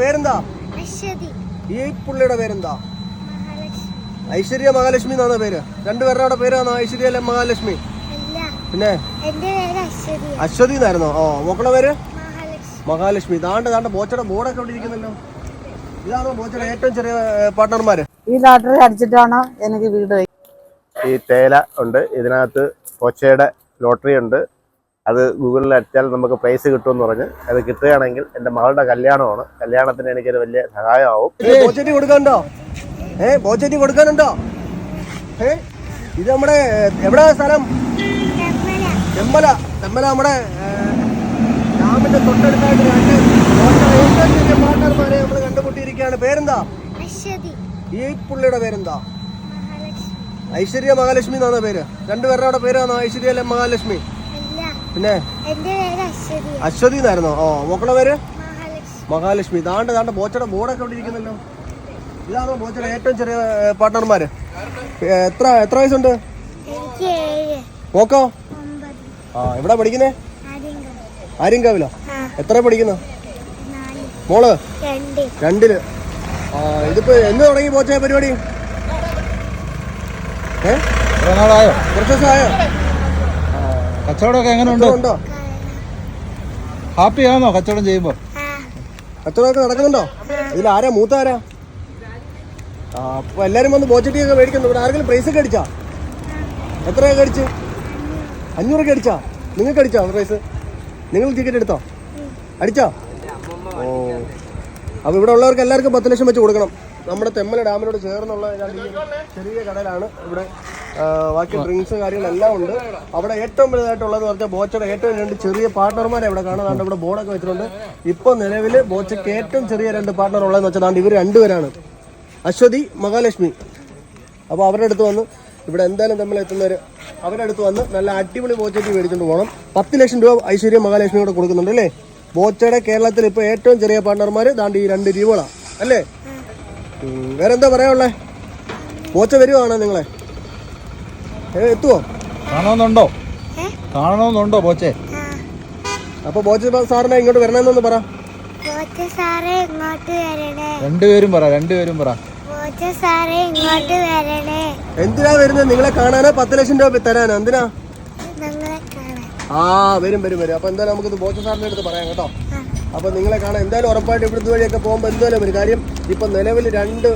പേരെന്താ? ഈ പുള്ളിയുടെ പേരെന്താ? ഐശ്വര്യ മഹാലക്ഷ്മി എന്നാണ് പേര്. രണ്ടുപേരുടെ പേരാണോ? ഐശ്വര്യ അല്ലെ മഹാലക്ഷ്മി? പിന്നെ? അശ്വതി. എന്നായിരുന്നോ? ഓ മക്കളുടെ പേര്? മഹാലക്ഷ്മി. താണ്ട് താണ്ട് ബോച്ചയുടെ ബോർഡൊക്കെ ഇരിക്കുന്നല്ലോ ഇതാണോ ബോച്ചയുടെ ഏറ്റവും ചെറിയ പാർട്ട്ണർമാര്? ഈ ലോട്ടറി അടിച്ചിട്ടാണോ എനിക്ക് വീട് ഈ തേല ഉണ്ട്. ഇതിനകത്ത് കൊച്ചയുടെ ലോട്ടറി ഉണ്ട്. അത് ഗൂഗിളിൽ അടിച്ചാൽ നമുക്ക് പ്രൈസ് കിട്ടുമെന്ന് പറഞ്ഞ് അത് കിട്ടുകയാണെങ്കിൽ എന്റെ മകളുടെ കല്യാണമാണ്. കല്യാണത്തിന് എനിക്കൊരു വലിയ സഹായമാവും. കൊടുക്കാനുണ്ടോ? ഏ ബോച്ചറ്റി കൊടുക്കാനുണ്ടോ? ഏ ഇത് നമ്മുടെ എവിടെ സ്ഥലം? തെമ്മല തെമ്മല നമ്മുടെ ഡാമിന്റെ തൊട്ടടുത്തായിട്ട് രണ്ട് ഏറ്റവും ചെറിയ പാർട്ട്ണർമാരെ നമ്മൾ കണ്ടുമുട്ടിയിരിക്കുകയാണ്. പേരെന്താ? ഈ പുള്ളിയുടെ പേരെന്താ? മഹാലക്ഷ്മി. ഐശ്വര്യ മഹാലക്ഷ്മി എന്നാണ് പേര്. രണ്ടുപേരുടെ പേരാണോ? ഐശ്വര്യ അല്ലെ മഹാലക്ഷ്മി? പിന്നെ? എന്റെ പേര് അശ്വതി. എന്നായിരുന്നോ? ഓ മോക്കളെ പേര്? മഹാലക്ഷ്മി. മഹാലക്ഷ്മി. താണ്ട് താണ്ട് ബോച്ചയുടെ ബോർഡൊക്കെ ഇവിടെ ഇരിക്കുന്നല്ലോ ഇതാണോ ബോച്ചയുടെ ഏറ്റവും ചെറിയ പാർട്ട്ണർമാര്? എത്ര എത്ര വയസ്സുണ്ട്? മോക്കോ? ആ എവിടെ പഠിക്കുന്നേ? ആര്യങ്കം ആര്യങ്കാവിലോ? എത്ര പഠിക്കുന്നു? മോൾ? രണ്ട്. രണ്ടിൽ. ആ ഇതിപ്പോ എന്ന് തുടങ്ങി ബോച്ച പരിപാടി? ഏ? കുറച്ച് ദിവസമായോ? കച്ചവടമൊക്കെ എങ്ങനെയുണ്ട് ഉണ്ടോ ഹാപ്പി ആണോ കച്ചവടം ചെയ്യുമ്പോൾ കച്ചവടമൊക്കെ നടക്കുന്നുണ്ടോ? ഇതിൽ ആരാ? മൂത്ത ആരാ അപ്പൊ എല്ലാരും വന്ന് ബോച്ചട്ടിയൊക്കെ മേടിക്കുന്നു. ഇവിടെ ആരെങ്കിലും പ്രൈസ് ഒക്കെ അടിച്ചാ? എത്രയൊക്കെ അടിച്ച്? അഞ്ഞൂറൊക്കെ അടിച്ചാ? നിങ്ങൾക്ക് അടിച്ചോ പ്രൈസ് നിങ്ങൾ ടിക്കറ്റ് എടുത്തോ? അടിച്ചോ? ഓ. അപ്പൊ ഇവിടെ ഉള്ളവർക്ക് എല്ലാവർക്കും പത്ത് ലക്ഷം വെച്ച് കൊടുക്കണം. നമ്മുടെ തെമ്മല ഡാമിനോട് ചേർന്നുള്ള ചെറിയ കടലാണ് ഇവിടെ ബാക്കി ഡ്രിങ്ക്സും കാര്യങ്ങളെല്ലാം ഉണ്ട്. അവിടെ ഏറ്റവും വലുതായിട്ടുള്ളത് പറഞ്ഞാൽ ബോച്ചയുടെ ഏറ്റവും രണ്ട് ചെറിയ പാർട്ണർമാരെ ഇവിടെ കാണാൻ ഇവിടെ ബോർഡൊക്കെ വെച്ചിട്ടുണ്ട്. ഇപ്പോൾ നിലവിൽ ബോച്ചയ്ക്ക് ഏറ്റവും ചെറിയ രണ്ട് പാർട്ണർ ഉള്ളതെന്ന് വെച്ചാൽ ഇവർ രണ്ടുപേരാണ്. അശ്വതി മഹാലക്ഷ്മി. അപ്പോൾ അവരുടെ അടുത്ത് വന്ന് ഇവിടെ എന്തായാലും നമ്മൾ എത്തുന്നവർ അവരുടെ അടുത്ത് വന്ന് നല്ല അടിപൊളി ബോച്ചയ്ക്ക് മേടിച്ചുകൊണ്ട് പോകണം പത്ത് ലക്ഷം രൂപ ഐശ്വര്യ മഹാലക്ഷ്മി കൂടെ കൊടുക്കുന്നുണ്ട് അല്ലേ? ബോച്ചയുടെ കേരളത്തിൽ ഇപ്പോൾ ഏറ്റവും ചെറിയ പാർട്ണർമാർ ദാണ്ട് ഈ രണ്ട് രൂപകളാണ് അല്ലേ? വേറെന്താ പറയാനുള്ളേ? ബോച്ച വരുവാണോ നിങ്ങളെ? എത്തുവോ? കാണണമെന്നുണ്ടോ? കാണണമെന്നുണ്ടോ ബോച്ചെ? അപ്പൊ ബോച്ച സാറിനെ ഇങ്ങോട്ട് വരണമെന്നൊന്ന് പറ. സാറേ ഇങ്ങോട്ട് വരണേ. രണ്ടുപേരും പറ രണ്ടുപേരും പറ. സാറേ ഇങ്ങോട്ട് വരണേ. എന്തിനാ വരുന്നത് നിങ്ങളെ കാണാനോ പത്ത് ലക്ഷം രൂപ തരാനോ? എന്തിനാ? ആ വരും വരും വരും. അപ്പൊ എന്തായാലും നമുക്കിത് ബോച്ച സാറിന്റെ അടുത്ത് പറയാം കേട്ടോ. അപ്പൊ നിങ്ങളെ കാണാൻ എന്തായാലും ഉറപ്പായിട്ട് ഇവിടുത്തെ വഴിയൊക്കെ പോകുമ്പോൾ എന്തായാലും ഒരു കാര്യം ഇപ്പൊ നിലവിൽ രണ്ട്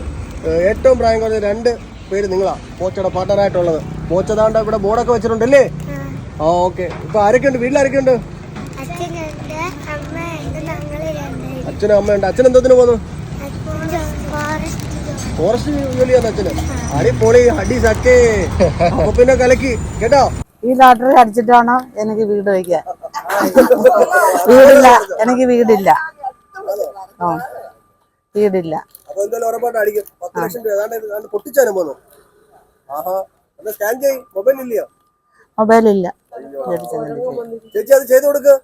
ഏറ്റവും പ്രായം കുറഞ്ഞ രണ്ട് പേര് നിങ്ങളാ? പോച്ചയുടെ പാർട്ണറായിട്ടുള്ളത് പോച്ച താണ്ട ഇവിടെ ബോർഡൊക്കെ വെച്ചിട്ടുണ്ടല്ലേ? ആ ഓക്കെ. ഇപ്പൊ ആരൊക്കെ ഉണ്ട് വീട്ടിൽ ആരൊക്കെ ഉണ്ട് അച്ഛനുണ്ട് അമ്മയുണ്ട് ഞങ്ങൾ രണ്ടുപേരും അച്ഛനും അമ്മയുണ്ട് അച്ഛൻ എന്തോത്തിന് പോന്നു? അച്ഛൻ ഫോറസ്റ്റ് ഫോറസ്റ്റ് ജോലിയാണ് അച്ഛന്. അടിപൊളി അടി സക്കേ അപ്പൊ പിന്നെ കലക്കി കേട്ടോ? ഈ ലോട്ടറി അടിച്ചിട്ടാണോ എനിക്ക് വീട് വയ്ക്കാൻ. വീടില്ല എനിക്ക് വീടില്ല. ആ വീടില്ല. എന്തായാലും ഉറപ്പായിട്ട് അടിക്കും. പത്ത് ലക്ഷം രൂപ. ഏതാണ്ട് പൊട്ടിച്ചാലും പോന്നു? ആഹാ. എന്നാ സ്കാൻ ചെയ് മൊബൈൽ ഇല്ലയോ? മൊബൈലില്ല ചേച്ചി അത് ചെയ്ത് കൊടുക്ക്.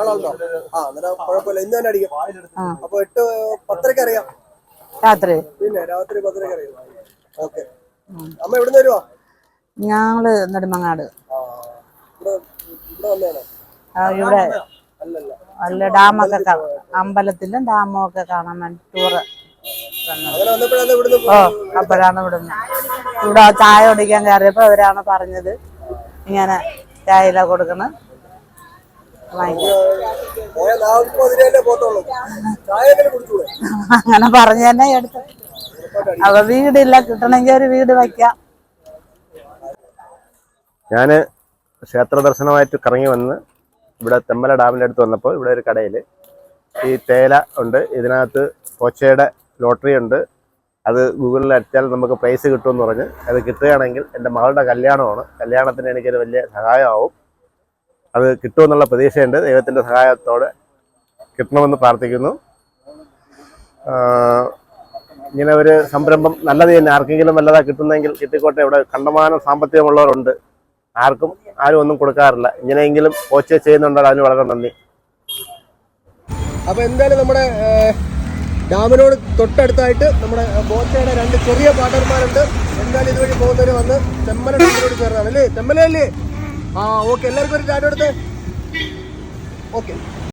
ആളുണ്ടോ? ആ അന്നേരം കുഴപ്പമില്ല. ഇന്ന് തന്നെ അടിക്കും. അപ്പൊ എട്ട് പത്തരക്ക് അറിയാം. രാത്രി. പിന്നെ രാത്രി പത്തരക്ക് അറിയാം. ഓക്കെ. അമ്മ എവിടുന്ന് വരുവാ? ഞങ്ങൾ നെടുമങ്ങാട്. ഇവിടെ അല്ല ഡാമൊക്കെ അമ്പലത്തിലും ഡാമൊക്കെ കാണാൻ വേണ്ടി ടൂറ് വന്നത് അങ്ങനെ വന്നപ്പോഴാണ് ഇവിടുന്ന് ഓ അപ്പോഴാണ് ഇവിടുന്ന്. ഇവിടെ ചായ കുടിക്കാൻ കയറിയപ്പോ അവരാണ് പറഞ്ഞത് ഇങ്ങനെ ചായയില കൊടുക്കണം. അങ്ങനെ പറഞ്ഞു തന്നെ എടുത്തു. അപ്പൊ വീടില്ല കിട്ടണമെങ്കിൽ ഒരു വീട് വയ്ക്കാം ഞാൻ ക്ഷേത്ര ദർശനമായിട്ട് കറങ്ങി വന്ന് ഇവിടെ തെമ്മല ഡാമിന്റെ അടുത്ത് വന്നപ്പോൾ ഇവിടെ ഒരു കടയിൽ ഈ തേല ഉണ്ട്. ഇതിനകത്ത് കൊച്ചയുടെ ലോട്ടറി ഉണ്ട്. അത് ഗൂഗിളിൽ അടിച്ചാൽ നമുക്ക് പ്രൈസ് കിട്ടുമെന്ന് പറഞ്ഞ് അത് കിട്ടുകയാണെങ്കിൽ എന്റെ മകളുടെ കല്യാണമാണ്. കല്യാണത്തിന് എനിക്കൊരു വലിയ സഹായമാവും. അത് കിട്ടുമെന്നുള്ള പ്രതീക്ഷയുണ്ട്. ദൈവത്തിന്റെ സഹായത്തോടെ കിട്ടണമെന്ന് പ്രാർത്ഥിക്കുന്നു. ഇങ്ങനെ ഒരു സംരംഭം നല്ലത് തന്നെ. ആർക്കെങ്കിലും വല്ലതാ കിട്ടുന്നെങ്കിൽ കിട്ടിക്കോട്ടെ. ഇവിടെ കണ്ടമാനം സാമ്പത്തികമുള്ളവരുണ്ട്. ആർക്കും ആരും ഒന്നും കൊടുക്കാറില്ല. ഇങ്ങനെയെങ്കിലും കോച്ച് ചെയ്യുന്നുണ്ടോ. അതിന് വളരെ നന്ദി. അപ്പൊ എന്തായാലും നമ്മുടെ ഡാമിനോട് തൊട്ടടുത്തായിട്ട് നമ്മുടെ ബോച്ചയുടെ രണ്ട് ചെറിയ പാട്ടന്മാരുണ്ട് എന്നാൽ ഇതുവഴി പോകുന്നവര് വന്ന് തെമ്മല ഡാമിനോട് ചേർന്നാണ്. അല്ലേ? തെമ്മല അല്ലേ ആ ഓക്കെ. എല്ലാവർക്കും ഒരു ചാറ്റം എടുത്ത്. ഓക്കെ.